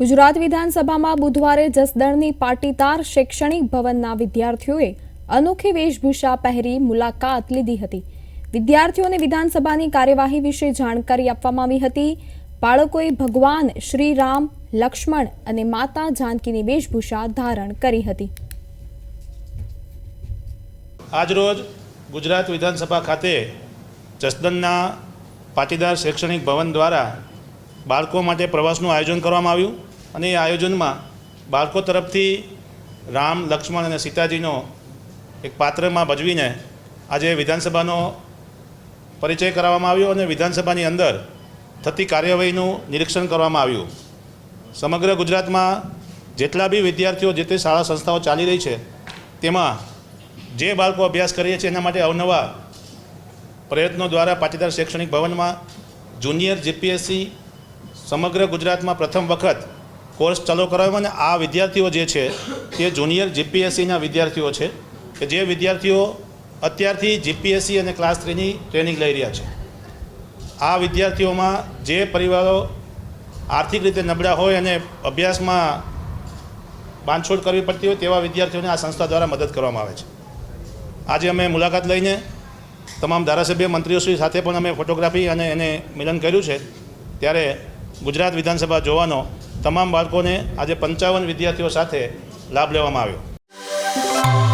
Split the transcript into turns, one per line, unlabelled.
ગુજરાત વિધાનસભામાં બુધવારે જસદણની પાટીદાર શૈક્ષણિક ભવનના વિદ્યાર્થીઓએ અનોખી વેશભૂષા પહેરી મુલાકાત લીધી હતી. વિદ્યાર્થીઓને વિધાનસભાની કાર્યવાહી વિશે જાણકારી આપવામાં આવી હતી. બાળકોએ ભગવાન શ્રી રામ લક્ષ્મણ અને માતા જાનકીની વેશભૂષા ધારણ કરી હતી.
આજરોજ ગુજરાત વિધાનસભા ખાતે જસદનના પાટીદાર શૈક્ષણિક ભવન દ્વારા બાળકો માટે પ્રવાસનું આયોજન કરવામાં આવ્યું અને એ આયોજનમાં બાળકો તરફથી રામ, લક્ષ્મણ અને સીતાજીનો એક પાત્રમાં ભજવીને આજે વિધાનસભાનો પરિચય કરાવવામાં આવ્યો અને વિધાનસભાની અંદર થતી કાર્યવાહીનું નિરીક્ષણ કરવામાં આવ્યું. સમગ્ર ગુજરાતમાં જેટલા બી વિદ્યાર્થીઓ જે તે શાળા સંસ્થાઓ ચાલી રહી છે, તેમાં જે બાળકો અભ્યાસ કરીએ છીએ એના માટે અવનવા પ્રયત્નો દ્વારા પાટીદાર શૈક્ષણિક ભવનમાં જુનિયર જીપીએસસી સમગ્ર ગુજરાતમાં પ્રથમ વખત કોર્સ ચાલુ કરાવ્યો અને આ વિદ્યાર્થીઓ જે છે તે જુનિયર જીપીએસસીના વિદ્યાર્થીઓ છે, કે જે વિદ્યાર્થીઓ અત્યારથી જીપીએસસી અને ક્લાસ થ્રીની ટ્રેનિંગ લઈ રહ્યા છે. આ વિદ્યાર્થીઓમાં જે પરિવારો આર્થિક રીતે નબળા હોય અને અભ્યાસમાં બાંધછોડ કરવી પડતી હોય તેવા વિદ્યાર્થીઓને આ સંસ્થા દ્વારા મદદ કરવામાં આવે છે. આજે અમે મુલાકાત લઈને તમામ ધારાસભ્ય મંત્રીઓશ્રી સાથે પણ અમે ફોટોગ્રાફી અને એને મિલન કર્યું છે. ત્યારે ગુજરાત વિધાનસભા જોવાનો તમામ બાળકોને આજે પંચાવન વિદ્યાર્થીઓ સાથે લાભ લેવામાં આવ્યો.